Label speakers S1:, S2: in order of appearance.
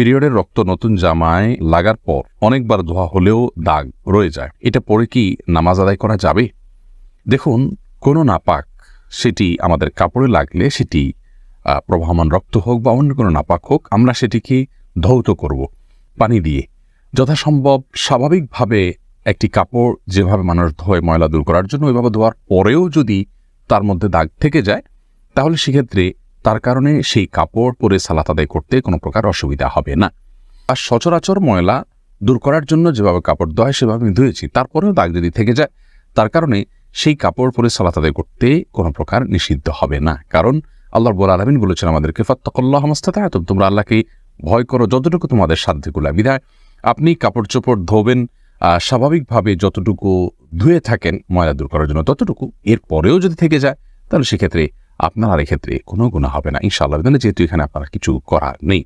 S1: পিরিয়ডের রক্ত নতুন জামায় লাগার পর অনেকবার ধোয়া হলেও দাগ রয়ে যায়। এটা পরে কি নামাজ আদায় করা যাবে? দেখুন, কোনো নাপাক সেটি আমাদের কাপড়ে লাগলে সেটি প্রবাহমান রক্ত হোক বা অন্য কোনো নাপাক হোক, আমরা সেটিকে ধৌত করব পানি দিয়ে। যথাসম্ভব স্বাভাবিকভাবে একটি কাপড় যেভাবে মানুষ ধোয় ময়লা দূর করার জন্য ওইভাবে ধোয়ার পরেও যদি তার মধ্যে দাগ থেকে যায়, তাহলে সেক্ষেত্রে তার কারণে সেই কাপড় পরে সালাত আদায় করতে কোনো প্রকার অসুবিধা হবে না। আর সচরাচর ময়লা দূর করার জন্য যেভাবে কাপড় ধোয় সেভাবে আমি ধুয়েছি। তারপরেও দাগ যদি থেকে যায়, তার কারণে সেই কাপড় পরে সালাত আদায় করতে কোনো প্রকার নিষিদ্ধ হবে না। কারণ আল্লাহর বল আলমিন বলেছেন আমাদেরকে, ফত্তকল্লাহ মাস্তাতা তোমরা আল্লাহকে ভয় করো, যতটুকু তোমাদের সাধ্যগুলা বিধায়। আপনি কাপড় চোপড় ধোবেন স্বাভাবিকভাবে যতটুকু ধুয়ে থাকেন ময়লা দূর করার জন্য ততটুকু। এর পরেও যদি থেকে যায়, তাহলে সেক্ষেত্রে আপনার এক্ষেত্রে কোনো গুণা হবে না। ইনশাআল্লাহ যেহেতু এখানে আপনার কিছু করার নেই।